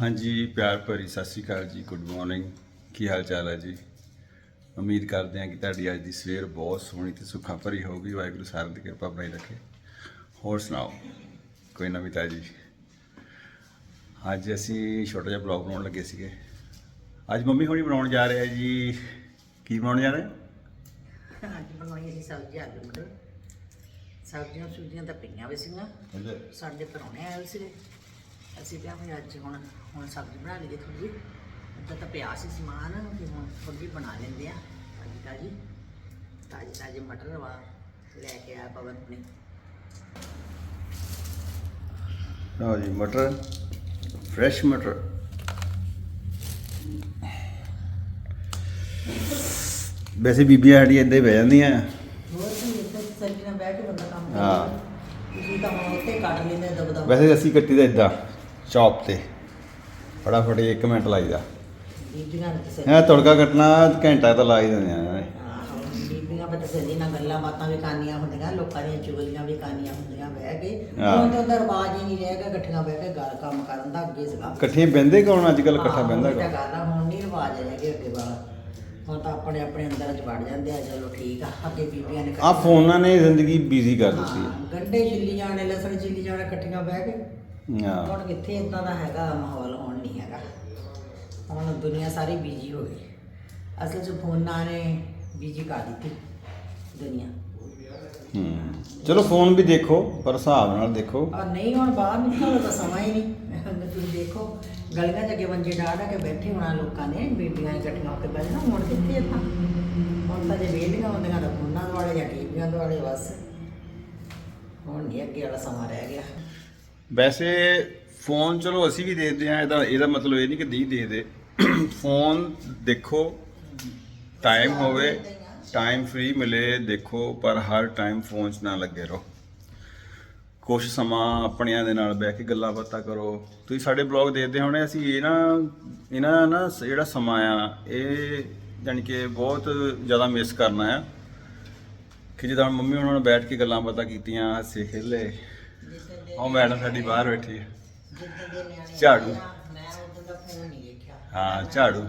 ਹਾਂਜੀ ਪਿਆਰ ਭਰੀ ਸਤਿ ਸ਼੍ਰੀ ਅਕਾਲ ਜੀ ਗੁੱਡ ਮਾਰਨਿੰਗ ਕੀ ਹਾਲ ਚਾਲ ਹੈ ਜੀ? ਉਮੀਦ ਕਰਦੇ ਹਾਂ ਕਿ ਤੁਹਾਡੀ ਅੱਜ ਦੀ ਸਵੇਰ ਬਹੁਤ ਸੋਹਣੀ ਤੇ ਸੁੱਖਾਂ ਭਰੀ ਹੋਊਗੀ। ਵਾਹਿਗੁਰੂ ਸਾਰਿਆਂ ਦੀ ਕਿਰਪਾ ਬਣਾਈ ਰੱਖੇ। ਹੋਰ ਸੁਣਾਓ? ਕੋਈ ਨਵੀਂ ਤਾਜੀ? ਅੱਜ ਅਸੀਂ ਛੋਟਾ ਜਿਹਾ ਬਲੌਗ ਬਣਾਉਣ ਲੱਗੇ ਸੀਗੇ। ਅੱਜ ਮੰਮੀ ਹੋਣੀ ਬਣਾਉਣ ਜਾ ਰਹੇ ਆ ਜੀ। ਕੀ ਬਣਾਉਣ ਜਾ ਰਹੇ? ਅੱਜ ਬਣਾਈ ਅਸੀਂ ਸਬਜ਼ੀ ਆਲੂ ਮਟਰ। ਸਬਜ਼ੀਆਂ ਸੁਬਜ਼ੀਆਂ ਤਾਂ ਪਈਆਂ ਵੀ ਸੀਗੀਆਂ। ਸਾਡੇ ਪਰੌਣੇ ਆਏ ਸੀ ਅਸੀਂ ਕਿਹਾ ਵੀ ਅੱਜ ਹੁਣ ਹੁਣ ਸਬਜ਼ੀ ਬਣਾ ਲਈਏ ਥੋੜੀ ਅੱਧਾ ਤਾਂ ਪਿਆ ਸੀ ਸਮਾਨ ਕਿ ਹੁਣ ਥੋੜੀ ਬਣਾ ਲੈਂਦੇ ਆ ਤਾਜੀ ਤਾਜੀ। ਤਾਜੀ ਤਾਜੀ ਮਟਰ ਵਾ ਲੈ ਕੇ ਆ ਪਵਨ ਨੇ ਲਓ ਜੀ ਮਟਰ। ਫਰੈਸ਼ ਮਟਰ। ਵੈਸੇ ਬੀਬੀਆਂ ਸਾਡੀਆਂ ਇੱਦਾਂ ਹੀ ਬਹਿ ਜਾਂਦੀਆਂ। ਹੋਰ ਕੀ ਇੱਥੇ ਸੱਜੀ ਨਾਲ ਬਹਿ ਕੇ ਬੰਦਾ ਕੰਮ ਹਾਂ। ਤੁਸੀਂ ਤਾਂ ਹੁਣ ਉੱਥੇ ਕੱਟ ਲੈਂਦੇ ਦਬ ਦਬ ਵੈਸੇ ਅਸੀਂ ਕੱਟੀ ਦਾ ਇਦਾਂ। ਚੌਪ ਤੇ। ਫਟਾਫਟ 1 ਮਿੰਟ ਲਾਈਦਾ। ਬੀਬੀਆਂ ਨੇ ਕਿਸੇ ਇਹ ਤੜਕਾ ਕੱਟਣਾ ਘੰਟਾ ਤਾਂ ਲਾ ਹੀ ਦਿੰਦੇ ਆ ਬੀਬੀਆਂ ਬੱਤ ਸੱਜੀ ਨਾਲ ਗੱਲਾਂ ਬਾਤਾਂ ਵੀ ਕਰਨੀਆਂ ਹੁੰਦੀਆਂ ਲੋਕਾਂ ਦੀਆਂ ਚੁਗਲੀਆਂ ਵੀ ਕਰਨੀਆਂ ਹੁੰਦੀਆਂ ਬਹਿ ਕੇ। ਹਾਂ। ਹੁਣ ਤਾਂ ਉਹਦਾ ਰਿਵਾਜ ਹੀ ਨਹੀਂ ਰਹਿ ਗਿਆ ਇਕੱਠੀਆਂ ਬਹਿ ਕੇ ਗੱਲ ਕੰਮ ਕਰਨ ਦਾ ਅੱਗੇ ਸੀਗਾ ਇਕੱਠੇ ਬਹਿੰਦੇ ਕੌਣ? ਅੱਜ ਕੱਲ ਇਕੱਠਾ ਬਹਿੰਦਾ ਕੌਣ? ਆ ਹੁਣ ਨਹੀਂ ਰਿਵਾਜ ਰਹਿ ਗਏ ਅੱਗੇ ਵਾਲਾ। ਹੁਣ ਤਾਂ ਆਪਣੇ ਆਪਣੇ ਅੰਦਰ ਚ ਵੜ ਜਾਂਦੇ ਆ ਚਲੋ ਠੀਕ ਆ ਅੱਗੇ ਬੀਬੀਆਂ ਨੇ ਆ ਫੋਨਾਂ ਨੇ ਜ਼ਿੰਦਗੀ ਬਿਜ਼ੀ ਕਰ ਦਿੱਤੀ ਹਾਂ, ਗੰਢੇ ਛਿੱਲੀ ਜਾਣੇ ਲਸਣ ਛਿੱਲੀ ਜਾਣੇ ਇਕੱਠੀਆਂ ਬਹਿ ਕੇ। ਹੈ। ਹੁਣ ਕਿੱਥੇ ਇਦਾਂ ਦਾ ਹੈਗਾ ਮਾਹੌਲ ਹੁਣ ਨਹੀਂ ਹੈਗਾ। ਹੁਣ ਦੁਨੀਆ ਸਾਰੀ ਬੀਜੀ ਹੋ ਗਈ। ਅਸਲ 'ਚ ਫੋਨਾਂ ਨੇ ਬੀਜੀ ਕਰ ਦਿੱਤੀ ਦੁਨੀਆ। ਹੂੰ। ਚਲੋ ਫੋਨ ਵੀ ਦੇਖੋ ਪਰ ਹਿਸਾਬ ਨਾਲ ਦੇਖੋ। ਔਰ ਨਹੀਂ ਹੁਣ ਬਾਹਰ ਨਿਕਲਣ ਦਾ ਸਮਾਂ ਹੀ ਨਹੀਂ। ਤੁਸੀਂ ਦੇਖੋ ਗਲੀਆਂ 'ਚ ਅੱਗੇ ਮੰਜੇ ਡਾਹ ਕੇ ਬੈਠੇ ਹੋਣਾ ਲੋਕਾਂ ਨੇ ਬੀਬੀਆਂ ਇਕੱਠੀਆਂ ਹੋ ਕੇ ਬੈਠਣਾ ਹੁਣ ਕਿੱਥੇ ਇਦਾਂ ਹੁਣ ਤਾਂ ਜੇ ਵੇਲੀਆਂ ਹੁੰਦੀਆਂ ਤਾਂ ਫੋਨਾਂ ਦੁਆਲੇ ਜਾਂ ਟੀਵੀਆਂ ਦੁਆਲੇ ਬਸ। ਹੁਣ ਨਹੀਂ ਅੱਗੇ ਵਾਲਾ ਸਮਾਂ ਰਹਿ ਗਿਆ। ਵੈਸੇ ਫੋਨ ਚਲੋ ਅਸੀਂ ਵੀ ਦੇਖਦੇ ਹਾਂ, ਇਹਦਾ ਇਹਦਾ ਮਤਲਬ ਇਹ ਨਹੀਂ ਕਿ ਨਹੀਂ ਦੇ ਦੇ ਫੋਨ ਦੇਖੋ ਟਾਈਮ ਹੋਵੇ ਟਾਈਮ ਫ੍ਰੀ ਮਿਲੇ, ਦੇਖੋ, ਪਰ ਹਰ ਟਾਈਮ ਫੋਨ 'ਚ ਨਾ ਲੱਗੇ ਰਹੋ। ਕੁਝ ਸਮਾਂ ਆਪਣਿਆਂ ਦੇ ਨਾਲ ਬਹਿ ਕੇ ਗੱਲਾਂ ਬਾਤਾਂ ਕਰੋ। ਤੁਸੀਂ ਸਾਡੇ ਬਲੌਗ ਦੇਖਦੇ ਹੋਣੇ, ਅਸੀਂ ਇਹ ਨਾ ਇਹਨਾਂ ਦਾ ਨਾ ਜਿਹੜਾ ਸਮਾਂ ਆ, ਇਹ ਜਾਣੀ ਕਿ ਬਹੁਤ ਜ਼ਿਆਦਾ ਮਿਸ ਕਰਨਾ ਆ। ਕਿ ਜਦੋਂ ਹੁਣ ਮੰਮੀ ਉਹਨਾਂ ਨਾਲ ਬੈਠ ਕੇ ਗੱਲਾਂ ਬਾਤਾਂ ਕੀਤੀਆਂ, ਹੱਸੇ ਖੇਲੇ। ਉਹ ਮੈਡਮ ਸਾਡੀ ਬਾਹਰ ਬੈਠੀ ਹੈ ਝਾੜੂ। ਮੈਂ ਉਦੋਂ ਦਾ ਫੋਨ ਨਹੀਂ ਦੇਖਿਆ ਹਾਂ, ਝਾੜੂ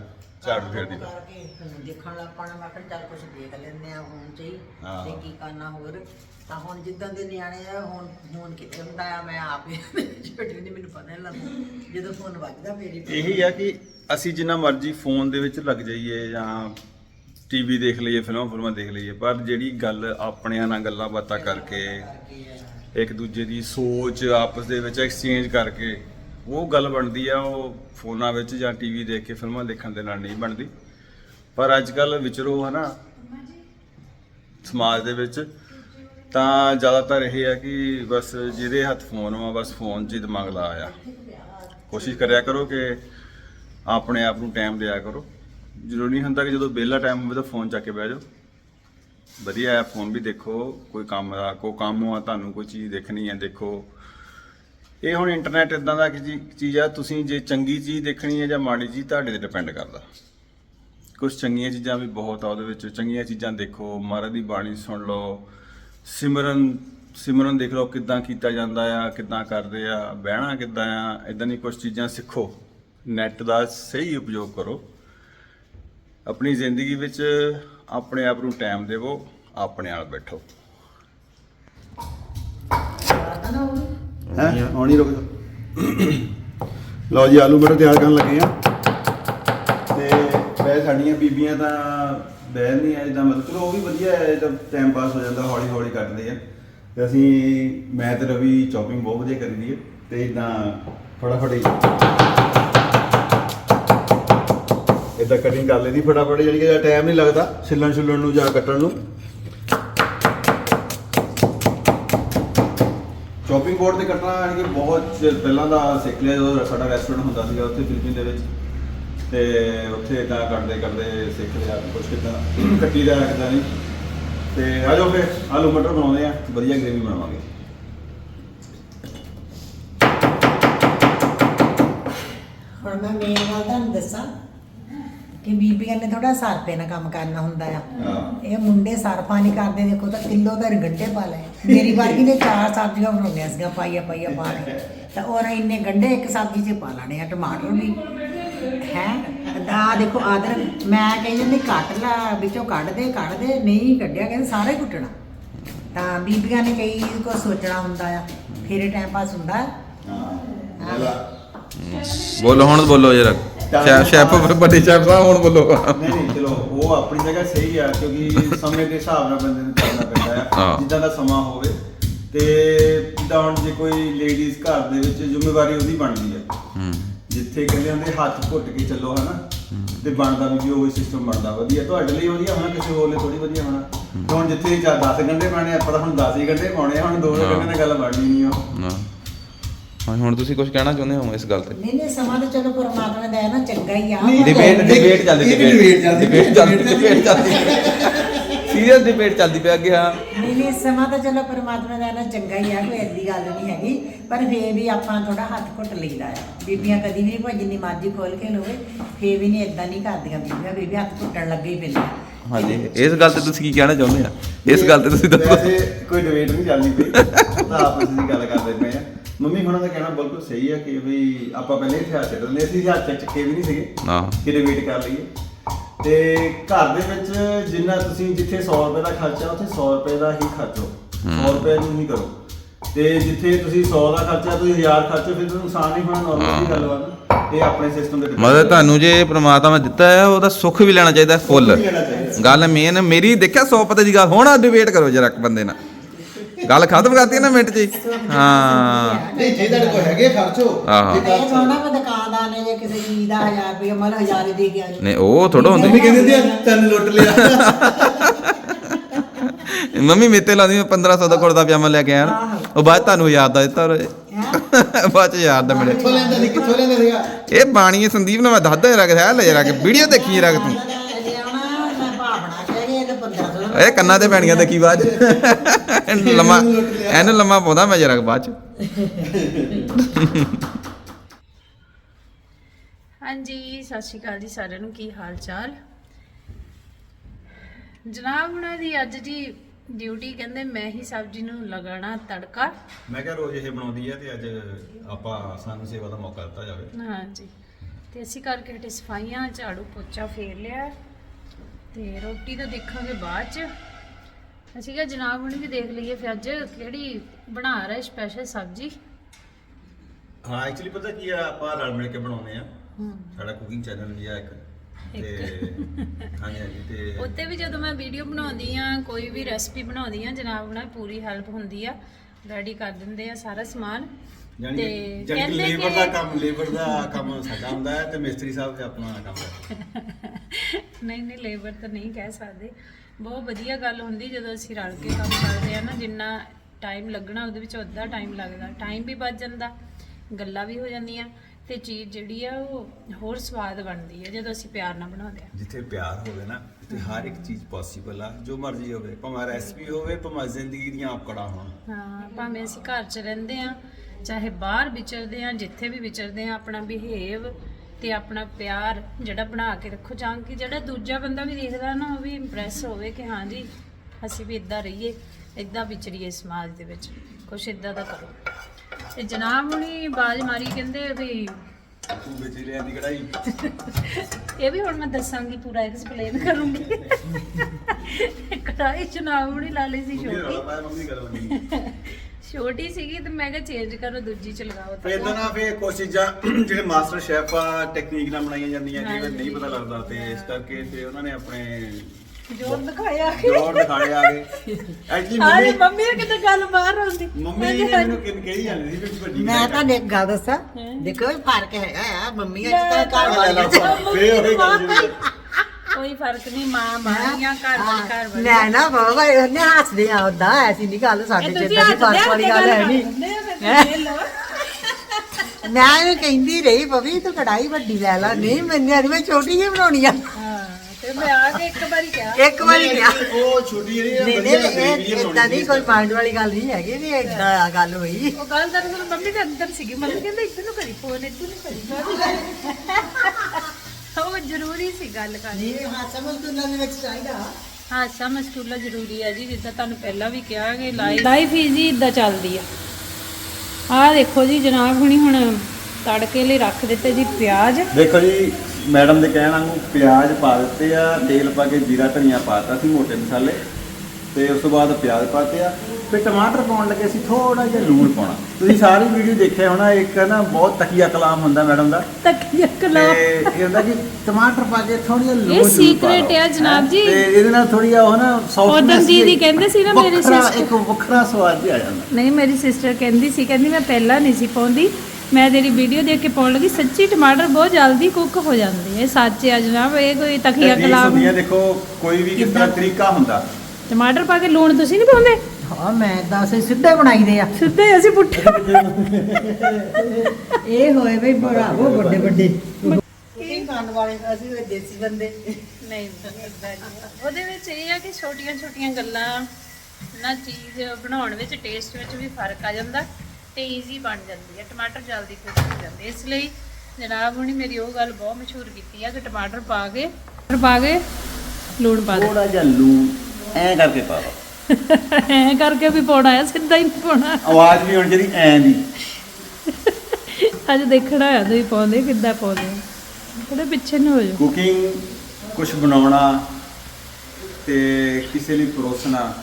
ਝਾੜੂ ਫੇਰਦੀ ਕੰਮ ਕਰਕੇ ਫੋਨ ਦੇਖਣ ਲੱਗ ਪਣਾ ਮੈਂ ਕਿਹਾ ਚੱਲ ਕੁਝ ਦੇਖ ਲੈਂਦੇ ਆ ਫੋਨ 'ਚ ਹੀ ਹਾਂ। ਤੇ ਕੀ ਕਰਨਾ ਹੋਰ ਤਾਂ ਹੁਣ ਜਿੱਦਾਂ ਦੇ ਨਿਆਣੇ ਆ ਹੁਣ ਫੋਨ ਕਿਤੇ ਹੁੰਦਾ ਆ ਮੈਂ ਆਪ ਛੋਟੀ ਹੁੰਦੀ ਮੈਨੂੰ ਪਤਾ ਨਹੀਂ ਲੱਗਦਾ ਜਦੋਂ ਫੋਨ ਵੱਜਦਾ ਫੇਰ ਹੀ ਇਹੀ ਆ ਕਿ ਅਸੀਂ ਜਿੰਨਾ ਮਰਜ਼ੀ ਫੋਨ ਦੇ ਵਿੱਚ ਲੱਗ ਜਾਈਏ ਜਾਂ ਟੀਵੀ ਦੇਖ ਲਈਏ, ਫਿਲਮਾਂ ਫੁਲਮਾਂ ਦੇਖ ਲਈਏ, ਪਰ ਜਿਹੜੀ ਗੱਲ ਆਪਣਿਆਂ ਨਾਲ ਗੱਲਾਂ ਬਾਤਾਂ ਕਰਕੇ ਕਰਕੇ ਆ। ਇੱਕ ਦੂਜੇ ਦੀ ਸੋਚ ਆਪਸ ਦੇ ਵਿੱਚ ਐਕਸਚੇਂਜ ਕਰਕੇ ਉਹ ਗੱਲ ਬਣਦੀ ਆ, ਉਹ ਫੋਨਾਂ ਵਿੱਚ ਜਾਂ ਟੀਵੀ ਦੇਖ ਕੇ ਫਿਲਮਾਂ ਦੇਖਣ ਦੇ ਨਾਲ ਨਹੀਂ ਬਣਦੀ। ਪਰ ਅੱਜ ਕੱਲ ਵਿਚਰੋ ਹਨਾ, ਸਮਾਜ ਦੇ ਵਿੱਚ ਤਾਂ ਜ਼ਿਆਦਾਤਰ ਇਹ ਆ ਕਿ ਬਸ ਜਿਹਦੇ ਹੱਥ ਫੋਨ ਵਾ, ਬਸ ਫੋਨ 'ਚ ਹੀ ਦਿਮਾਗ ਲਾਇਆ ਕੋਸ਼ਿਸ਼ ਕਰਿਆ ਕਰੋ ਕਿ ਆਪਣੇ ਆਪ ਨੂੰ ਟਾਈਮ ਦਿਆ ਕਰੋ। ਜ਼ਰੂਰੀ ਨਹੀਂ ਹੁੰਦਾ ਕਿ ਜਦੋਂ ਵਿਹਲਾ ਟਾਈਮ ਹੋਵੇ ਤਾਂ ਫੋਨ ਚੱਕ ਕੇ ਬਹਿ ਜਾਓ। ਵਧੀਆ ਹੈ, ਫੋਨ ਵੀ ਦੇਖੋ, ਕੋਈ ਕੰਮ ਦਾ ਕੋਈ ਕੰਮ ਆ, ਤੁਹਾਨੂੰ ਕੋਈ ਚੀਜ਼ ਦੇਖਣੀ ਹੈ, ਦੇਖੋ। ਇਹ ਹੁਣ ਇੰਟਰਨੈਟ ਇਦਾਂ ਦਾ ਕਿ ਜੀ- ਚੀਜ਼ ਆ, ਤੁਸੀਂ ਜੇ ਚੰਗੀ ਚੀਜ਼ ਦੇਖਣੀ ਹੈ ਜਾਂ ਮਾੜੀ ਚੀਜ਼, ਤੁਹਾਡੇ ਤੇ ਡਿਪੈਂਡ ਕਰਦਾ। ਕੁਝ ਚੰਗੀਆਂ ਚੀਜ਼ਾਂ ਵੀ ਬਹੁਤ ਆ, ਉਹਦੇ ਵਿੱਚ ਚੰਗੀਆਂ ਚੀਜ਼ਾਂ ਦੇਖੋ, ਮਹਾਰਾਜ ਦੀ ਬਾਣੀ ਸੁਣ ਲਓ, ਸਿਮਰਨ ਸਿਮਰਨ ਦੇਖ ਲਓ ਕਿੱਦਾਂ ਕੀਤਾ ਜਾਂਦਾ ਆ, ਕਿੱਦਾਂ ਕਰਦੇ ਆ, ਬਹਿਣਾ ਕਿੱਦਾਂ ਆ ਇਦਾਂ ਦੀ ਕੁਝ ਚੀਜ਼ਾਂ ਸਿੱਖੋ। ਨੈਟ ਦਾ ਸਹੀ ਉਪਯੋਗ ਕਰੋ। ਆਪਣੀ ਜ਼ਿੰਦਗੀ ਵਿੱਚ ਆਪਣੇ ਆਪ ਨੂੰ ਟਾਈਮ ਦੇਵੋ ਆਪਣੇ ਨਾਲ ਬੈਠੋ। ਹੈ? ਆਉਣੀ ਰੁਕ ਲਓ ਜੀ ਆਲੂ ਮਟਰ ਤਿਆਰ ਕਰਨ ਲੱਗੇ ਆ। ਤੇ ਵੈਸੇ ਸਾਡੀਆਂ ਬੀਬੀਆਂ ਤਾਂ ਬਹਿ ਨਹੀਂ ਆ ਜਿੱਦਾਂ ਮਤਲਬ ਚਲੋ ਉਹ ਵੀ ਵਧੀਆ ਹੈ ਤਾਂ ਟਾਈਮ ਪਾਸ ਹੋ ਜਾਂਦਾ ਹੌਲੀ ਹੌਲੀ ਕੱਟਦੇ ਆ। ਤੇ ਅਸੀਂ ਮੈਂ ਤੇ ਰਵੀ ਚੌਪਿੰਗ ਬਹੁਤ ਵਧੀਆ ਕਰੀਦੀ ਹੈ ਤੇ ਇਦਾਂ ਫਟਾਫਟ ਹੀ ਇਦਾਂ ਕਟਿੰਗ ਕਰ ਲੈਂਦੀ ਫਟਾਫਟ ਜਿਹੜੀ ਕਿ ਟਾਈਮ ਨਹੀਂ ਲੱਗਦਾ ਛਿੱਲਣ ਛੁੱਲਣ ਨੂੰ ਜਾਂ ਕੱਟਣ ਨੂੰ। ਚੌਪਿੰਗ ਬੋਰਡ ਤੇ ਕੱਟਣਾ ਯਾਨੀ ਕਿ ਬਹੁਤ ਚਿਰ ਪਹਿਲਾਂ ਦਾ ਸਿੱਖ ਲਿਆ ਜਦੋਂ ਸਾਡਾ ਰੈਸਟੋਰੈਂਟ ਹੁੰਦਾ ਸੀਗਾ ਉੱਥੇ ਫਿਲੀਪੀਨ ਦੇ ਵਿੱਚ। ਤੇ ਉੱਥੇ ਇਦਾਂ ਕਰਦੇ ਕਰਦੇ ਸਿੱਖ ਲਿਆ ਕੁਝ ਕਿਦਾਂ ਕੱਟੀ ਦਾ ਕਿਦਾਂ ਨਹੀਂ। ਤੇ ਆ ਜਾਓ ਫਿਰ ਆਲੂ ਮਟਰ ਬਣਾਉਂਦੇ ਆ ਵਧੀਆ ਗ੍ਰੇਵੀ ਬਣਾਵਾਂਗੇ। ਹੁਣ ਮੈਂ ਮੇਨ ਗੱਲ ਤੁਹਾਨੂੰ ਦੱਸਾਂ ਕਿ ਬੀਬੀਆਂ ਨੇ ਥੋੜਾ ਸਰਪੇ ਨਾਲ ਕੰਮ ਕਰਨਾ ਹੁੰਦਾ ਆ। ਇਹ ਮੁੰਡੇ ਸਰਫਾ ਨਹੀਂ ਕਰਦੇ ਦੇਖੋ ਤਾਂ ਕਿਲੋ ਦਾ ਗੰਢੇ ਪਾ ਲਏ। ਮੇਰੀ ਵਾਰੀ ਨੇ ਚਾਰ ਸਬਜ਼ੀਆਂ ਬਣਾਉਣੀਆਂ ਸੀਗੀਆਂ ਪਾਈਆ ਪਾਈਆ ਪਾ ਕੇ ਤਾਂ ਉਹ ਇੰਨੇ ਗੰਢੇ ਇੱਕ ਸਬਜ਼ੀ 'ਚ ਪਾ ਲੈਣੇ ਆ ਟਮਾਟਰ ਵੀ। ਹੈ? ਆ ਦੇਖੋ ਆਦਰ ਮੈਂ ਕਹੀ ਜਾਂਦੀ ਕੱਟ ਲਾ ਵਿੱਚੋਂ ਕੱਢ ਦੇ ਕੱਢ ਦੇ ਨਹੀਂ ਕੱਢਿਆ ਕਹਿੰਦੇ ਸਾਰੇ ਕੁੱਟਣਾ। ਤਾਂ ਬੀਬੀਆਂ ਨੇ ਕਈ ਕੋ ਸੋਚਣਾ ਹੁੰਦਾ ਆ ਫਿਰ ਟਾਈਮ ਪਾਸ ਹੁੰਦਾ। ਹਾਂ। ਬੋਲੋ ਹੁਣ ਬੋਲੋ ਜਰਾ। ਸ਼ੈਫ ਸ਼ੈਫ ਵੱਡੇ ਸ਼ੈਫ ਸਾਹਿਬ ਹੁਣ ਬੋਲੋ। ਨਹੀਂ ਨਹੀਂ ਚਲੋ ਉਹ ਆਪਣੀ ਜਗ੍ਹਾ ਸਹੀ ਆ ਕਿਉਂਕਿ ਸਮੇਂ ਦੇ ਹਿਸਾਬ ਨਾਲ ਬੰਦੇ ਨੂੰ ਚੱਲਣਾ ਪੈਂਦਾ ਆ ਹਾਂ। ਜਿੱਦਾਂ ਦਾ ਸਮਾਂ ਹੋਵੇ। ਤੇ ਜਿੱਦਾਂ ਹੁਣ ਜੇ ਕੋਈ ਲੇਡੀਜ਼ ਘਰ ਦੇ ਵਿੱਚ ਜ਼ਿੰਮੇਵਾਰੀ ਉਹਦੀ ਬਣਦੀ ਆ। ਹੂੰ। ਜਿੱਥੇ ਕਹਿੰਦੇ ਹੁੰਦੇ ਹੱਥ ਘੁੱਟ ਕੇ ਚੱਲੋ ਹਨਾ? ਤੇ ਬਣਦਾ ਵੀ ਉਹ ਸਿਸਟਮ ਬਣਦਾ ਵਧੀਆ। ਤੁਹਾਡੇ ਲਈ ਵਧੀਆ ਹੋਣਾ ਕਿਸੇ ਹੋਰ ਲਈ ਥੋੜੀ ਵਧੀਆ ਹੋਣਾ? ਤੇ ਹੁਣ ਜਿੱਥੇ ਜਾਂ 10 ਘੰਟੇ ਪਾਣੇ ਆਪਾਂ ਤਾਂ ਹੁਣ 10 ਹੀ ਘੰਟੇ ਪਾਉਣੇ ਆ ਹੁਣ 2 ਹਾਂ। ਘੰਟੇ ਨਾਲ ਗੱਲ ਬਣਨੀ ਨਹੀਂ ਉਹ ਨਾ ਹਾਂ ਹੁਣ ਤੁਸੀਂ ਕੁਝ ਕਹਿਣਾ ਚਾਹੁੰਦੇ ਹੋ ਇਸ ਗੱਲ ਤੇ? ਨਹੀਂ ਨਹੀਂ ਸਮਾਂ ਤਾਂ ਚਲੋ ਪਰਮਾਤਮਾ ਦਾ ਹੈ ਨਾ ਚੰਗਾ ਹੀ ਆ। ਨਹੀਂ, ਡਿਬੇਟ ਡਿਬੇਟ ਚੱਲਦੀ ਪਈ, ਡਿਬੇਟ ਚੱਲਦੀ ਡਿਬੇਟ ਚੱਲਦੀ ਸੀਰੀਅਸ ਡਿਬੇਟ ਚੱਲਦੀ ਪਈ ਅੱਗੇ ਹਾਂ। ਨਹੀਂ ਨਹੀਂ ਸਮਾਂ ਤਾਂ ਚਲੋ ਪਰਮਾਤਮਾ ਦਾ ਨਾ ਚੰਗਾ ਹੀ ਆ ਕੋਈ ਐਡੀ ਗੱਲ ਨਹੀਂ ਹੈਗੀ। ਪਰ ਫੇਰ ਵੀ ਆਪਾਂ ਥੋੜਾ ਹੱਥ ਘੁੱਟ ਲਈਦਾ ਆ। ਬੀਬੀਆਂ ਕਦੀ ਵੀ ਨਹੀਂ ਭਾਵੇਂ ਜਿੰਨੀ ਮਰਜ਼ੀ ਖੋਲ ਕੇ ਲੋਵੇ ਫੇਰ ਵੀ ਨਹੀਂ ਇਦਾਂ ਨਹੀਂ ਕਰਦੀਆਂ ਬੀਬੀਆਂ ਬੀਬੀ ਹੱਥ ਘੁੱਟਣ ਲੱਗੇ ਹੀ ਪੈਂਦੀਆਂ ਹਾਂਜੀ ਇਸ ਗੱਲ ਤੇ ਤੁਸੀਂ ਕੀ ਕਹਿਣਾ ਚਾਹੁੰਦੇ ਆ? ਇਸ ਗੱਲ ਤੇ ਤੁਸੀਂ ਦੱਸੋ। ਕੋਈ ਡਿਬੇਟ ਨਹੀਂ ਚੱਲਦੀ ਪਈ। ਤਾਂ ਆਪਸ ਵਿੱਚ ਗੱਲ ਕਰਦੇ ਪਏ ਆ ਮੰਮੀ ਹੁਣਾਂ ਦਾ ਕਹਿਣਾ ਬਿਲਕੁਲ ਸਹੀ ਹੈ ਕਿ ਵੀ ਆਪਾਂ ਪਹਿਲੇ ਹਥਿਆਰ ਛੱਡ ਦਿੰਦੇ ਸੀ ਹਥਿਆਰ ਚੱਕ ਚੱਕੇ ਵੀ ਨਹੀਂ ਸੀਗੇ। ਹਾਂ ਕਿ ਡਿਬੇਟ ਕਰ ਲਈਏ। ਤੇ ਘਰ ਦੇ ਵਿੱਚ ਜਿੰਨਾ ਤੁਸੀਂ ਜਿੱਥੇ 100 ਰੁਪਏ ਦਾ ਖਰਚਾ ਉੱਥੇ 100 ਰੁਪਏ ਦਾ ਹੀ ਖਰਚੋ। 100 ਰੁਪਏ ਨੂੰ ਹੀ ਕਰੋ। ਤੇ ਜਿੱਥੇ ਤੁਸੀਂ 100 ਦਾ ਖਰਚਾ ਤੁਸੀਂ 1000 ਖਰਚੋ ਫਿਰ ਤੁਹਾਨੂੰ ਨੁਕਸਾਨ ਨਹੀਂ ਹੋਣਾ ਨਾਰਮਲ ਦੀ ਗੱਲ ਵਾ। ਨਾ ਇਹ ਆਪਣੇ ਸਿਸਟਮ ਦੇ depend ਮਤਲਬ ਤੁਹਾਨੂੰ ਜੇ ਪ੍ਰਮਾਤਮਾ ਨੇ ਦਿੱਤਾ ਹੈ ਉਹਦਾ ਸੁੱਖ ਵੀ ਲੈਣਾ ਚਾਹੀਦਾ ਫੁੱਲ। ਲੈਣਾ ਚਾਹੀਦਾ। ਗੱਲ ਮੇਨ ਮੇਰੀ ਦੇਖਿਆ 100 ਪਤੇ ਦੀ ਗੱਲ ਹੁਣ ਡਿਬੇਟ ਕਰੋ ਜਰਾ ਇੱਕ ਬੰਦੇ ਨਾਲ। ਗੱਲ ਖਤਮ ਕਰਤੀ ਨਾ ਮਿੰਟ 'ਚ ਹੀ। ਹਾਂ ਨਹੀਂ ਜੇ ਤੁਹਾਡੇ ਕੋਲ ਹੈਗੇ ਖਰਚੋ ਆਹਾ। ਜੇ ਇਹ ਥੋੜਾ ਵਾ ਦੁਕਾਨਦਾਰ ਨੇ ਜੇ ਕਿਸੇ ਚੀਜ਼ ਦਾ 1000 ਰੁਪਏ ਮਲ 1000 ਹੀ ਦੇ ਕੇ ਆ ਜਾਓ। ਨਹੀਂ ਉਹ ਥੋੜਾ ਹੁੰਦਾ ਮੰਮੀ ਕਹਿੰਦੀ ਹੁੰਦੀ ਆ ਤੈਨੂੰ ਲੁੱਟ ਲਿਆ ਮੰਮੀ ਮੇਤੇ ਲਾਉਂਦੀ ਮੈਂ 1500 ਦਾ ਕੁੜਤਾ ਪਜਾਮਾ ਲੈ ਕੇ ਆਇਆ ਨਾ। ਉਹ ਬਾਅਦ 'ਚ ਤੁਹਾਨੂੰ ਯਾਦ ਦਾ ਦਿੱਤਾ ਉਹ ਹੈਂ? ਬਾਅਦ ਚ ਯਾਦ ਦਾ ਮਿਲੇ ਕਿੱਥੋਂ ਲੈਂਦਾ ਸੀ ਕਿੱਥੋਂ ਲੈਂਦਾ ਸੀਗਾ ਇਹ ਬਾਣੀ ਹੈ ਸੰਦੀਪ ਨੇ ਮੈਂ ਦੱਸਦਾ ਰੱਖ ਹੈ ਲੈ ਜਰਾ ਕੇ ਵੀਡੀਓ ਦੇਖੀ ਜਰਾ ਤੂੰ ਇਹ ਕੰਨਾਂ ਤੇ ਪੈਣੀਆਂ ਦੇਖੀ ਬਾਅਦ ਚ? ਇਹਨੂੰ ਲੰਮਾ ਇਹਨੂੰ ਲੰਮਾ ਪਾਉਂਦਾ ਮੈਂ ਜਰਾ ਬਾਅਦ ਚ। ਹਾਂਜੀ ਸਤਿ ਸ਼੍ਰੀ ਅਕਾਲ ਜੀ ਸਾਰਿਆਂ ਨੂੰ। ਕੀ ਹਾਲ ਚਾਲ? ਜਨਾਬ ਉਹਨਾਂ ਦੀ ਅੱਜ ਦੀ ਡਿਊਟੀ ਕਹਿੰਦੇ ਮੈਂ ਹੀ ਸਬਜ਼ੀ ਨੂੰ ਲਗਾਣਾ ਤੜਕਾ। ਮੈਂ ਕਿਹਾ ਰੋਜ਼ ਇਹ ਬਣਾਉਂਦੀ ਹੈ ਤੇ ਅੱਜ ਆਪਾਂ ਸਾਨੂੰ ਸੇਵਾ ਦਾ ਮੌਕਾ ਦਿੱਤਾ ਜਾਵੇ। ਹਾਂਜੀ। ਤੇ ਅਸੀਂ ਕਰਕੇ ਹਟੇ ਸਫਾਈਆਂ ਝਾੜੂ ਪੋਚਾ ਫੇਰ ਲਿਆ। ਤੇ ਰੋਟੀ ਤਾਂ ਦੇਖਾਂਗੇ ਬਾਅਦ ਚ। ਅਸੀਂ ਕਿਹਾ ਜਨਾਬ ਹੁਣ ਵੀ ਦੇਖ ਲਈਏ ਫਿਰ ਅੱਜ ਕਿਹੜੀ ਬਣਾ ਰਹੇ ਸਪੈਸ਼ਲ ਸਬਜ਼ੀ। ਹਾਂ ਐਕਚੁਅਲੀ ਪਤਾ ਕੀ ਆ ਆਪਾਂ ਰਲ ਮਿਲ ਕੇ ਬਣਾਉਂਦੇ ਆ। ਸਾਡਾ ਕੁਕਿੰਗ ਚੈਨਲ ਵੀ ਆ ਇੱਕ। ਤੇ ਹਾਂਜੀ ਹਾਂਜੀ ਤੇ ਉੱਤੇ ਵੀ ਜਦੋਂ ਮੈਂ ਵੀਡੀਓ ਬਣਾਉਂਦੀ ਆ ਕੋਈ ਵੀ ਰੈਸਪੀ ਬਣਾਉਂਦੀ ਆ ਜਨਾਬ ਨਾਲ ਪੂਰੀ ਹੈਲਪ ਹੁੰਦੀ ਆ। ਰੈਡੀ ਕਰ ਦਿੰਦੇ ਆ ਸਾਰਾ ਸਮਾਨ। ਤੇ ਕਹਿੰਦੇ ਲੇਬਰ ਦਾ ਕੰਮ ਲੇਬਰ ਦਾ ਕੰਮ ਸਾਡਾ ਹੁੰਦਾ ਹੈ ਤੇ ਮਿਸਤਰੀ ਸਾਹਿਬ ਤੇ ਆਪਣਾ ਕੰਮ ਹੈ। ਨਹੀਂ ਨਹੀਂ ਲੇਬਰ ਤਾਂ ਨਹੀਂ ਕਹਿ ਸਕਦੇ। ਬਹੁਤ ਵਧੀਆ ਗੱਲ ਹੁੰਦੀ ਜਦੋਂ ਅਸੀਂ ਰਲ ਕੇ ਕੰਮ ਕਰਦੇ ਆ ਨਾ ਜਿੰਨਾ ਟਾਈਮ ਲੱਗਣਾ ਉਹਦੇ ਵਿੱਚ ਅੱਧਾ ਟਾਈਮ ਲੱਗਦਾ। ਟਾਈਮ ਵੀ ਬਚ ਜਾਂਦਾ ਗੱਲਾਂ ਵੀ ਹੋ ਜਾਂਦੀਆਂ ਤੇ ਚੀਜ਼ ਜਿਹੜੀ ਆ ਉਹ ਹੋਰ ਸਵਾਦ ਬਣਦੀ ਹੈ ਜਦੋਂ ਅਸੀਂ ਪਿਆਰ ਨਾਲ ਬਣਾਉਂਦੇ ਆ ਜਿੱਥੇ ਪਿਆਰ ਹੋਵੇ ਨਾ ਤੇ ਹਰ ਇੱਕ ਚੀਜ਼ ਪੋਸੀਬਲ ਆ ਜੋ ਮਰਜ਼ੀ ਹੋਵੇ ਭਾਵੇਂ ਰੈਸਪੀ ਹੋਵੇ ਭਾਵੇਂ ਜ਼ਿੰਦਗੀ ਦੀਆਂ ਔਕੜਾਂ ਹੋਣ। ਹਾਂ ਭਾਵੇਂ ਅਸੀਂ ਘਰ 'ਚ ਰਹਿੰਦੇ ਆ ਚਾਹੇ ਬਾਹਰ ਵਿਚਰਦੇ ਆ ਜਿੱਥੇ ਵੀ ਵਿਚਰਦੇ ਆ ਆਪਣਾ ਬਿਹੇਵ ਤੇ ਆਪਣਾ ਪਿਆਰ ਜਿਹੜਾ ਬਣਾ ਕੇ ਰੱਖੋ ਜਾਂ ਕਿ ਜਿਹੜਾ ਦੂਜਾ ਬੰਦਾ ਵੀ ਦੇਖਦਾ ਨਾ ਉਹ ਵੀ ਇੰਪ੍ਰੈਸ ਹੋਵੇ ਕਿ ਹਾਂ ਜੀ ਅਸੀਂ ਵੀ ਇਦਾਂ ਰਹੀਏ ਇਦਾਂ ਵਿਚਰੀਏ ਸਮਾਜ ਦੇ ਵਿੱਚ। ਕੁਛ ਇਦਾਂ ਦਾ ਕਰੋ। ਤੇ ਜਨਾਬ ਹੁਣੀ ਬਾਜ਼ ਮਾਰੀ ਕਹਿੰਦੇ ਵੀ ਤੂੰ ਵਿੱਚ ਲਿਆਂ ਦੀ ਕਢਾਈ। ਇਹ ਵੀ ਹੁਣ ਮੈਂ ਦੱਸਾਂਗੀ ਪੂਰਾ ਐਕਸਪਲੇਨ ਕਰੂੰਗੀ। ਕੜਾਈ ਜਨਾਬ ਹੁਣੀ ਲਾ ਲਈ ਸੀ ਮੰਮੀ ਮੰਨੀ ਛੋਟੀ ਸੀਗੀ ਤੇ ਮੈਂ ਕਿਹਾ ਚੇਂਜ ਕਰੋ ਦੂਜੀ ਚ ਲਗਾਓ ਫੇ ਇਦਾਂ ਨਾ ਫੇ ਚੀਜ਼ਾਂ ਜਿਹੜੇ ਮਾਸਟਰ ਸ਼ੈਫ ਆ ਟੈਕਨੀਕ ਨਾਲ ਬਣਾਈਆਂ ਜਾਂਦੀਆਂ ਵਾਰ ਨਹੀਂ ਪਤਾ ਲੱਗਦਾ ਤੇ ਇਸ ਕਰਕੇ ਫੇ ਉਹਨਾਂ ਨੇ ਆਪਣੇ ਜੋਰ ਦਿਖਾਇਆ ਜੋਰ ਦਿਖਾੜੇ ਆ ਗਏ ਐਕਚੁਅਲੀ ਆਰੇ ਮੰਮੀ ਮੰਮੀ ਕਿਤੇ ਗੱਲ ਬਾਹਰ ਆਉਂਦੀ। ਮੰਮੀ ਨੇ ਮੈਨੂੰ ਕਿਨ ਕਹੀ ਜਾਂਦੀ ਸੀ ਵੀ ਵੱਡੀ ਮੈਂ ਤਾਂ ਇੱਕ ਗੱਲ ਦੱਸਾਂ। ਦੇਖੋ ਇਹ ਫ਼ਰਕ ਹੈਗਾ ਆ। ਮੰਮੀਆਂ ਚ ਤਾਂ ਘਰ ਵਾਲੀਆਂ ਚ ਫੇ ਉਹ ਗੱਲ ਜਿਹੜੀ ਕੋਈ ਫ਼ਰਕ ਨਹੀਂ ਮਾਂ ਮਾਰੀਆਂ ਘਰ ਵਾਲੀ ਘਰ ਵਾਲੀ ਮੈਂ ਨਾ ਬਾਬਾ ਉਹਨੇ ਹੱਸਦੇ ਆ ਉਦਾਂ ਐਸੀ ਨਹੀਂ ਗੱਲ ਸਾਡੇ ਚ ਹੱਥ ਫ਼ਰਕ ਵਾਲੀ ਗੱਲ ਹੈ ਨਹੀਂ ਮੈਂ ਇਹਨੂੰ ਕਹਿੰਦੀ ਰਹੀ ਬਵੀ ਤੂੰ ਕੜਾਈ ਵੱਡੀ ਲੈ ਲੈ। ਨਹੀਂ ਮੈਨੂੰ ਅੱਜ ਮੈਂ ਛੋਟੀ ਜਿਹੀ ਬਣਾਉਣੀ ਆ। ਹਾਂ ਤੇ ਮੈਂ ਆ ਕੇ ਇੱਕ ਵਾਰੀ ਕਿਹਾ। ਇੱਕ ਵਾਰੀ ਕਿਹਾ। ਉਹ ਛੋਟੀ ਜਿਹੜੀ ਆ, ਨਹੀਂ ਨਹੀਂ ਜਿਹੀ ਇਦਾਂ ਦੀ ਸੀ। ਕੋਈ ਮਾਈਂਡ ਵਾਲੀ ਗੱਲ ਨਹੀਂ ਹੈਗੀ ਵੀ ਇਦਾਂ ਗੱਲ ਹੋਈ। ਉਹ ਗੱਲ ਦਰਅਸਲ ਮੰਮੀ ਦੇ ਅੰਦਰ ਸੀਗੀ। ਮੰਮੀ ਕਹਿੰਦੇ ਇੱਥੇ ਨੂੰ ਕਰੀ ਫੋਨ ਇੱਥੇ ਨੂੰ ਕਰੀ। ਉਹ ਜ਼ਰੂਰੀ ਸੀ ਗੱਲ ਕਰਨੀ ਨਹੀਂ ਹਾਂ ਸਮਝ ਤੂੰ ਨਾਲ ਵਿੱਚ ਚਾਹੀਦਾ। ਹਾਸਾ ਮਸਕੂਲਾ ਜ਼ਰੂਰੀ ਹੈ ਜੀ ਜਿੱਦਾਂ ਤੁਹਾਨੂੰ ਪਹਿਲਾਂ ਵੀ ਕਿਹਾ ਕਿ ਲਾਈਫ ਲਾਈਫ ਈਜ਼ੀ ਇਦਾਂ ਚੱਲਦੀ ਆ। ਆਹ ਦੇਖੋ ਜੀ ਜਨਾਬ ਹੁਣੀ ਹੁਣ ਤੜਕੇ ਲਈ ਰੱਖ ਦਿੱਤੇ ਜੀ ਪਿਆਜ਼। ਦੇਖੋ ਜੀ ਮੈਡਮ ਦੇ ਕਹਿਣ ਵਾਂਗੂ ਪਿਆਜ਼ ਪਾ ਦਿੱਤੇ ਆ ਤੇਲ ਪਾ ਕੇ ਜੀਰਾ ਧਨੀਆ ਪਾਤਾ ਸੀ ਮੋਟੇ ਮਸਾਲੇ। ਤੇ ਉਸ ਤੋਂ ਬਾਅਦ ਪਿਆਜ਼ ਪਾਤੇ ਆ। ਫਿਰ ਟਮਾਟਰ ਪਾਉਣ ਲੱਗੇ ਸੀ ਥੋੜਾ ਜਿਹਾ ਲੂਣ ਪਾਉਣਾ। ਤੁਸੀਂ ਸਾਰੀ ਵੀਡੀਓ ਦੇਖਿਆ ਹੋਣਾ ਇੱਕ ਨਾ ਬਹੁਤ ਤਕੀਆ ਕਲਾਮ ਹੁੰਦਾ ਮੈਡਮ ਦਾ। ਤੱਕੀਆ ਤੇ ਕਲਾ ਇਹ ਹੁੰਦਾ ਕਿ ਟਮਾਟਰ ਪਾ ਕੇ ਥੋੜੀ ਜਿਹੀ ਲੂਣ ਇਹ ਲਓ, ਆ ਜਨਾਬ ਹੈਂ? ਜੀ। ਤੇ ਇਹਦੇ ਨਾਲ ਥੋੜੀ ਆ ਉਹ ਨਾ ਉਦੋਂ ਦੀਦੀ ਜਿਹੀ- ਕਹਿੰਦੇ ਸੀ ਨਾ ਮੇਰੀ sister- ਇੱਕ ਵੱਖਰਾ ਸਵਾਦ ਜਿਹਾ ਆ ਜਾਂਦਾ। ਨਹੀਂ ਮੇਰੀ ਸਿਸਟਰ ਕਹਿੰਦੀ ਸੀ ਕਹਿੰਦੀ ਮੈਂ ਪਹਿਲਾਂ ਨਹੀਂ ਸੀ ਪਾਉਂਦੀ। ਮੈਂ ਤੇਰੀ ਵੀਡੀਓ ਦੇਖ ਕੇ ਪਾਉਣ ਲੱਗੀ ਸੱਚੀ ਟਮਾਟਰ ਬਹੁਤ ਜਲਦੀ ਕੁੱਕ ਹੋ ਜਾਂਦੇ ਇਹ ਸੱਚ ਆ ਜਨਾਬ ਇਹ ਕੋਈ ਤਕੀਆ ਕਲਾਮ ਹੁੰਦੀਆਂ ਦੇਖੋ ਕੋਈ ਵੀ ਕਿਸ ਤਰ੍ਹਾਂ ਤਰੀਕਾ ਹੁੰਦਾ। ਟਮਾਟਰ ਪਾ ਕੇ ਲੂਣ ਤੁਸੀਂ ਨਹੀਂ ਪਾਉਂਦੇ? ਹਾਂ ਮੈਂ ਤਾਂ ਅਸੀਂ ਸਿੱਧੇ ਬਣਾਈਦੇ ਆ। ਸਿੱਧੇ ਅਸੀਂ ਪੁੱਠੇ ਇਹ ਹੋਏ ਬਈ ਬੜਾਵੋ ਵੱਡੇ ਵੱਡੇ। ਵਾਲੇ? ਅਸੀਂ ਦੇਸੀ ਬੰਦੇ। ਨਹੀਂ। ਉਹਦੇ ਵਿੱਚ ਇਹ ਆ ਕਿ ਛੋਟੀਆਂ ਛੋਟੀਆਂ ਗੱਲਾਂ ਨਾ ਚੀਜ਼ ਬਣਾਉਣ ਵਿੱਚ ਟੇਸਟ ਵਿੱਚ ਵੀ ਫ਼ਰਕ ਆ ਜਾਂਦਾ ਤੇ ਈਜ਼ੀ ਬਣ ਜਾਂਦੀ ਹੈ ਟਮਾਟਰ ਜਲਦੀ ਕੁੱਕ ਹੋ ਜਾਂਦੇ ਇਸ ਲਈ ਜਨਾਬ ਹੁਣੀ ਮੇਰੀ ਉਹ ਗੱਲ ਬਹੁਤ ਮਸ਼ਹੂਰ ਕੀਤੀ ਆ ਕਿ ਟਮਾਟਰ ਪਾ ਕੇ ਪਾ ਕੇ ਲੂਣ ਪਾ ਦੇ। ਥੋੜਾ ਜਿਹਾ ਲੂਣ ਐ ਕਰਕੇ ਪਾ ਲਓ। ਐ ਕਰਕੇ ਵੀ ਪਾਉਣਾ ਹੈ ਸਿੱਧਾ ਹੀ ਨਹੀਂ ਪਾਉਣਾ ਆਵਾਜ਼ ਵੀ ਹੁਣ ਜਿਹੜੀ ਐ ਦੀ। ਅੱਜ ਦੇਖਣਾ ਹੈ ਤੁਸੀਂ ਪਾਉਂਦੇ ਕਿੱਦਾਂ ਪਾਉਂਦੇ ਥੋੜੇ ਪਿੱਛੇ ਨੂੰ ਹੋ ਜਾਓ। ਕੁਕਿੰਗ ਕੁਝ ਬਣਾਉਣਾ ਤੇ ਕਿਸੇ ਲਈ ਪਰੋਸਣਾ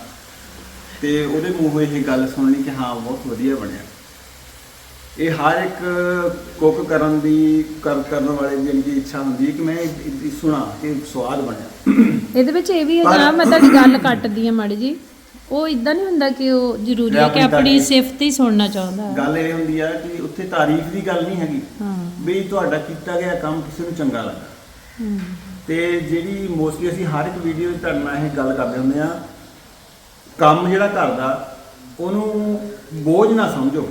ਤੇ ਉਹਦੇ ਮੂੰਹੋਂ ਇਹ ਗੱਲ ਸੁਣਨੀ ਕਿ ਹਾਂ ਬਹੁਤ ਵਧੀਆ ਬਣਿਆ। ਇਹ ਹਰ ਇੱਕ ਕੁੱਕ ਕਰਨ ਦੀ ਕਰ ਕਰਨ ਵਾਲੇ ਦੀ ਜਿਹੜੀ ਇੱਛਾ ਹੁੰਦੀ ਹੈ ਕਿ ਮੈਂ ਇਹ- ਇਹ ਸੁਣਾ ਕਿ ਸਵਾਦ ਬਣਿਆ। ਇਹਦੇ ਵਿੱਚ ਇਹ ਵੀ ਹੈ ਜਨਾਬ ਮੈਂ ਤੁਹਾਡੀ ਗੱਲ ਕੱਟਦੀ ਆ ਮਾੜੀ ਜੀ ਉਹ ਇਦਾਂ ਨਹੀਂ ਹੁੰਦਾ ਕਿ ਉਹ ਜ਼ਰੂਰੀ ਹੈ ਕਿ ਆਪਣੀ ਸਿਫਤ ਹੀ ਸੁਣਨਾ ਚਾਹੁੰਦਾ। ਹੈ ਗੱਲ ਇਹ ਹੁੰਦੀ ਆ ਕਿ ਉੱਥੇ ਤਾਰੀਫ ਦੀ ਗੱਲ ਨਹੀਂ ਹੈਗੀ। ਵੀ ਤੁਹਾਡਾ ਕੀਤਾ ਗਿਆ ਕੰਮ ਕਿਸੇ ਨੂੰ ਚੰਗਾ ਲੱਗਾ। ਤੇ ਜਿਹੜੀ ਮੋਸਟਲੀ ਅਸੀਂ ਹਰ ਇੱਕ ਵੀਡੀਓ 'ਚ ਤੁਹਾਡੇ ਨਾਲ ਇਹ ਗੱਲ ਕਰਦੇ ਹੁੰਦੇ ਆ ਕੰਮ ਜਿਹੜਾ ਘਰ ਦਾ ਉਹਨੂੰ ਬੋਝ ਨਾ ਸਮਝੋ।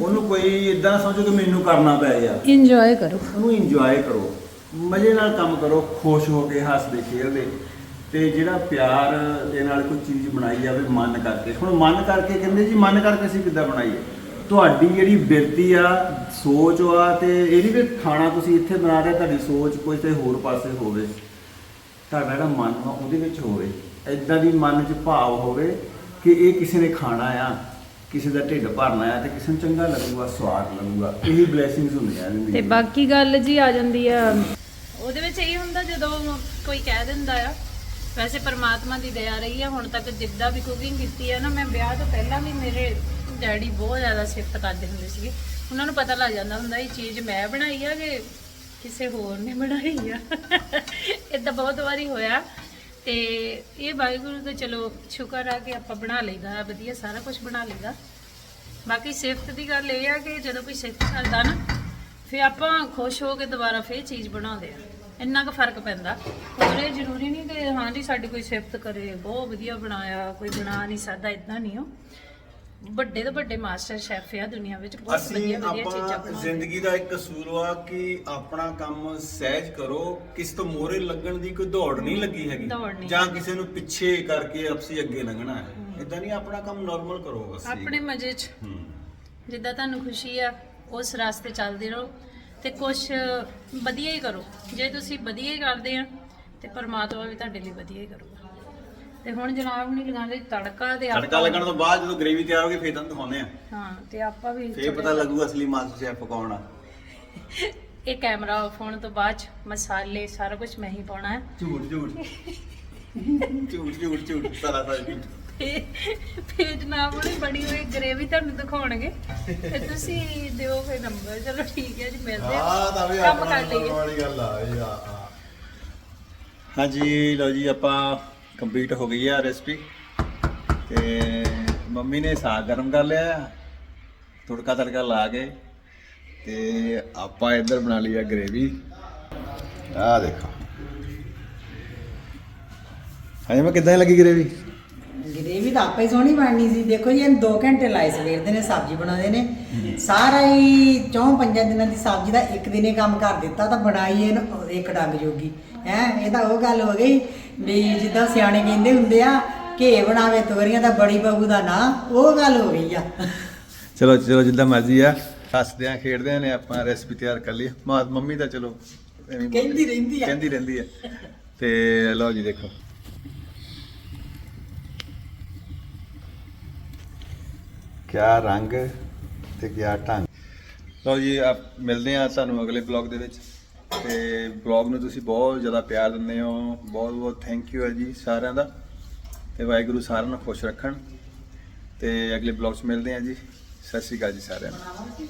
ਉਹਨੂੰ ਕੋਈ ਇਦਾਂ ਸਮਝੋ ਕਿ ਮੈਨੂੰ ਕਰਨਾ ਪੈ ਗਿਆ। ਇੰਜੋਏ ਕਰੋ। ਉਹਨੂੰ ਇੰਜੋਏ ਕਰੋ। ਮਜ਼ੇ ਨਾਲ ਕੰਮ ਕਰੋ ਖੁਸ਼ ਹੋ ਕੇ ਹੱਸਦੇ ਖੇਡਦੇ ਤੇ ਜਿਹੜਾ ਪਿਆਰ ਦੇ ਨਾਲ ਕੋਈ ਚੀਜ਼ ਬਣਾਈ ਜਾਵੇ ਮਨ ਕਰਕੇ। ਹੁਣ ਮਨ ਕਰਕੇ ਕਹਿੰਦੇ ਜੀ ਮਨ ਕਰਕੇ ਅਸੀਂ ਕਿੱਦਾਂ ਬਣਾਈਏ? ਤੁਹਾਡੀ ਜਿਹੜੀ ਬਿਰਤੀ ਆ ਸੋਚ ਆ ਤੇ ਇਹ ਨਹੀਂ ਵੀ ਖਾਣਾ ਤੁਸੀਂ ਇੱਥੇ ਬਣਾ ਰਹੇ ਤੁਹਾਡੀ ਸੋਚ ਕੋਈ ਤੇ ਹੋਰ ਪਾਸੇ ਹੋਵੇ। ਤੁਹਾਡਾ ਜਿਹੜਾ ਮਨ ਆ ਉਹਦੇ ਵਿੱਚ ਹੋਵੇ। ਐਦਾਂ ਦੀ ਮਨ 'ਚ ਭਾਵ ਹੋਵੇ ਕਿ ਇਹ ਕਿਸੇ ਨੇ ਖਾਣਾ ਆ ਕਿਸੇ ਦਾ ਢਿੱਡ ਭਰਨਾ ਆ ਤੇ ਕਿਸੇ ਨੂੰ ਚੰਗਾ ਲੱਗੂਗਾ ਸਵਾਦ ਲੱਗੂਗਾ। ਇਹੀ ਬਲੇਸਿੰਗਸ ਹੁੰਦੀਆਂ ਜ਼ਿੰਦਗੀ ਤੇ। ਬਾਕੀ ਗੱਲ ਜੀ ਆ ਜਾਂਦੀ ਆ। ਉਹਦੇ ਵਿੱਚ ਇਹ ਹੁੰਦਾ ਜਦੋਂ ਕੋਈ ਕਹਿ ਦਿੰਦਾ ਆ ਵੈਸੇ ਪਰਮਾਤਮਾ ਦੀ ਦਇਆ ਰਹੀ ਹੈ ਹੁਣ ਤੱਕ ਜਿੱਦਾਂ ਵੀ ਕੁਕਿੰਗ ਕੀਤੀ ਹੈ ਨਾ, ਮੈਂ ਵਿਆਹ ਤੋਂ ਪਹਿਲਾਂ ਵੀ ਮੇਰੇ ਡੈਡੀ ਬਹੁਤ ਜ਼ਿਆਦਾ ਸਿਫਤ ਕਰਦੇ ਹੁੰਦੇ ਸੀਗੇ। ਉਹਨਾਂ ਨੂੰ ਪਤਾ ਲੱਗ ਜਾਂਦਾ ਹੁੰਦਾ, ਇਹ ਚੀਜ਼ ਮੈਂ ਬਣਾਈ ਆ ਕਿ ਕਿਸੇ ਹੋਰ ਨੇ ਬਣਾਈ ਆ। ਇਦਾਂ ਬਹੁਤ ਵਾਰੀ ਹੋਇਆ। ਤੇ ਇਹ ਵਾਹਿਗੁਰੂ ਦਾ ਚਲੋ ਸ਼ੁਕਰ ਆ ਕਿ ਆਪਾਂ ਬਣਾ ਲਈਦਾ, ਵਧੀਆ ਸਾਰਾ ਕੁਝ ਬਣਾ ਲਈਦਾ। ਬਾਕੀ ਸਿਫਤ ਦੀ ਗੱਲ ਇਹ ਆ ਕਿ ਜਦੋਂ ਕੋਈ ਸਿਫਤ ਕਰਦਾ ਨਾ, ਫਿਰ ਆਪਾਂ ਖੁਸ਼ ਹੋ ਕੇ ਦੁਬਾਰਾ ਫੇਰ ਚੀਜ਼ ਬਣਾਉਂਦੇ ਆ। ਇੰਨਾ ਕੁ ਫ਼ਰਕ ਪੈਂਦਾ। ਹੋਰ ਇਹ ਜ਼ਰੂਰੀ ਨਹੀਂ ਕਿ ਹਾਂ ਜੀ ਸਾਡੀ ਕੋਈ ਸਿਫਤ ਕਰੇ ਬਹੁਤ ਵਧੀਆ ਬਣਾਇਆ ਕੋਈ ਬਣਾ ਨਹੀਂ ਸਕਦਾ ਇਦਾਂ ਨਹੀਂ ਹੋ ਵੱਡੇ ਤੋਂ ਵੱਡੇ ਮਾਸਟਰ ਸ਼ੈਫ ਆ ਦੁਨੀਆ ਵਿੱਚ ਬਹੁਤ ਅਸੀਂ ਵਧੀਆ ਵਧੀਆ ਚੀਜ਼ਾਂ ਆਪਾਂ ਬਣਾਉਂਦੇ। ਜ਼ਿੰਦਗੀ ਦਾ ਇੱਕ ਕਸੂਰ ਵਾ ਕਿ ਆਪਣਾ ਕੰਮ ਸਹਿਜ ਕਰੋ ਕਿਸ ਤੋਂ ਮੋਰੇ ਲੱਗਣ ਦੀ ਕੋਈ ਦੌੜ ਨਹੀਂ ਲੱਗੀ ਹੈਗੀ। ਨਹੀਂ। ਜਾਂ ਕਿਸੇ ਨੂੰ ਪਿੱਛੇ ਕਰਕੇ ਅਸੀਂ ਅੱਗੇ ਲੰਘਣਾ ਹੈ। ਇਦਾਂ ਨਹੀਂ ਆਪਣਾ ਕੰਮ ਨਾਰਮਲ ਕਰੋ ਬਸ ਆਪਣੇ ਮਜ਼ੇ 'ਚ। ਹੂੰ। ਜਿੱਦਾਂ ਤੁਹਾਨੂੰ ਖੁਸ਼ੀ ਆ ਉਸ ਰਸਤੇ ਚੱਲਦੇ ਰਹੋ। ਤੇ ਕੁਝ ਵਧੀਆ ਹੀ ਕਰੋ। ਜੇ ਤੁਸੀਂ ਵਧੀਆ ਹੀ ਕਰਦੇ ਆ ਤੇ ਪਰਮਾਤਮਾ ਵੀ ਤੁਹਾਡੇ ਲਈ ਵਧੀਆ ਹੀ ਕਰੂਗਾ। ਤੇ ਹੁਣ ਜਨਾਬ ਹੁਣੀ ਲਗਾਉਂਦੇ ਤੜਕਾ ਤੇ ਤੜਕਾ ਆਪਾਂ ਲੱਗਣ ਤੋਂ ਬਾਅਦ ਜਦੋਂ ਗ੍ਰੇਵੀ ਤਿਆਰ ਹੋ ਗਈ ਫੇਰ ਤੁਹਾਨੂੰ ਦਿਖਾਉਂਦੇ ਆ। ਹਾਂ ਤੇ ਆਪਾਂ ਵੀ ਫੇਰ ਪਤਾ ਲੱਗੂ ਅਸਲੀ ਮਾਸਟਰ ਸ਼ੈਫ ਕੌਣ ਆ। ਇਹ ਕੈਮਰਾ ਆਫ ਹੋਣ ਤੋਂ ਬਾਅਦ 'ਚ ਮਸਾਲੇ ਸਾਰਾ ਕੁਝ ਮੈਂ ਹੀ ਪਾਉਣਾ ਹੈ। ਝੂਠ ਝੂਠ। ਝੂਠ ਝੂਠ ਝੂਠ। ਸਾਰਾ ਸਾਰਾ ਝੂਠ। ਤੇ ਫੇਰ ਜਨਾਬ ਹੁਣੀ ਬਣੀ ਹੋਈ ਗ੍ਰੇਵੀ ਤੁਹਾਨੂੰ ਦਿਖਾਉਣਗੇ। ਤੇ ਤੁਸੀਂ ਦਿਓ ਫੇਰ ਨੰਬਰ ਚਲੋ ਠੀਕ ਹੈ ਜੀ ਮਿਲਦੇ ਆ ਤਾਂ ਵੀ ਕੰਮ ਆਪਣਾ ਕਰ ਲਈਏ। ਵਾਲੀ ਗੱਲ ਆ ਇਹ ਆ ਹਾਂਜੀ ਲਓ ਜੀ ਆਪਾਂ ਕੰਪਲੀਟ ਹੋ ਗਈ ਆ ਰੈਸਪੀ ਤੇ ਮੰਮੀ ਨੇ ਸਾਗ ਗਰਮ ਕਰ ਲਿਆ ਆ ਤੁੜਕਾ ਤੜਕਾ ਲਾ ਕੇ ਤੇ ਆਪਾਂ ਇੱਧਰ ਬਣਾ ਲਈ ਆ ਗ੍ਰੇਵੀ ਆ ਦੇਖੋ। ਹਾਂਜੀ ਮੈਂ ਕਿੱਦਾਂ ਲੱਗੀ ਗ੍ਰੇਵੀ ਗ੍ਰੇਵੀ ਤਾਂ ਆਪੇ ਸੋਹਣੀ ਬਣਨੀ ਸੀ। ਦੇਖੋ ਜੀ ਇਹਨੂੰ 2 ਘੰਟੇ ਲਾਏ ਸਵੇਰ ਦੇ ਨੇ ਸਬਜ਼ੀ ਬਣਾਉਂਦੇ ਨੇ। ਸਾਰਾ ਹੀ ਚੌਂ ਪੰਜਾਂ ਦਿਨਾਂ ਦੀ ਸਬਜ਼ੀ ਦਾ ਇੱਕ ਦਿਨੇ ਕੰਮ ਕਰ ਦਿੱਤਾ ਤਾਂ ਬਣਾਈ ਇਹਨੂੰ ਇੱਕ ਡੰਗ ਜੋਗੀ। ਹੈ ਇਹ ਤਾਂ ਉਹ ਗੱਲ ਹੋ ਗਈ ਵੀ ਜਿੱਦਾਂ ਸਿਆਣੇ ਕਹਿੰਦੇ ਹੁੰਦੇ ਆ ਘੇ ਬਣਾਵੇ ਤੋਰੀਆਂ ਦਾ ਬੜੀ ਬਹੂ ਦਾ ਨਾਂ ਉਹ ਗੱਲ ਹੋ ਗਈ ਆ। ਚਲੋ ਚਲੋ ਜਿੱਦਾਂ ਮਰਜ਼ੀ ਆ ਹੱਸਦੇ ਆ ਖੇਡਦੇ ਆ ਨੇ ਆਪਾਂ ਰੈਸਪੀ ਤਿਆਰ ਕਰ ਲਈ ਮਾਂ ਮੰਮੀ ਤਾਂ ਚਲੋ ਕਹਿੰਦੀ ਰਹਿੰਦੀ ਆ। ਕਹਿੰਦੀ ਰਹਿੰਦੀ ਆ। ਤੇ ਲਓ ਜੀ ਦੇਖੋ। ਕਿਆ ਰੰਗ ਤੇ ਕਿਆ ਢੰਗ। ਲਓ ਜੀ, ਆਪ ਮਿਲਦੇ ਆ ਤੁਹਾਨੂੰ ਅਗਲੇ ਬਲੌਗ ਦੇ ਵਿੱਚ। ਤੇ ਬਲੌਗ ਨੂੰ ਤੁਸੀਂ ਬਹੁਤ ਜ਼ਿਆਦਾ ਪਿਆਰ ਦਿੰਦੇ ਹੋ। ਬਹੁਤ ਬਹੁਤ ਥੈਂਕ ਯੂ ਹੈ ਜੀ ਸਾਰਿਆਂ ਦਾ। ਤੇ ਵਾਹਿਗੁਰੂ ਸਾਰਿਆਂ ਨੂੰ ਖੁਸ਼ ਰੱਖਣ। ਤੇ ਅਗਲੇ ਬਲੌਗ 'ਚ ਮਿਲਦੇ ਆ ਜੀ। ਸਤਿ ਸ਼੍ਰੀ ਅਕਾਲ ਜੀ ਸਾਰਿਆਂ ਨੂੰ।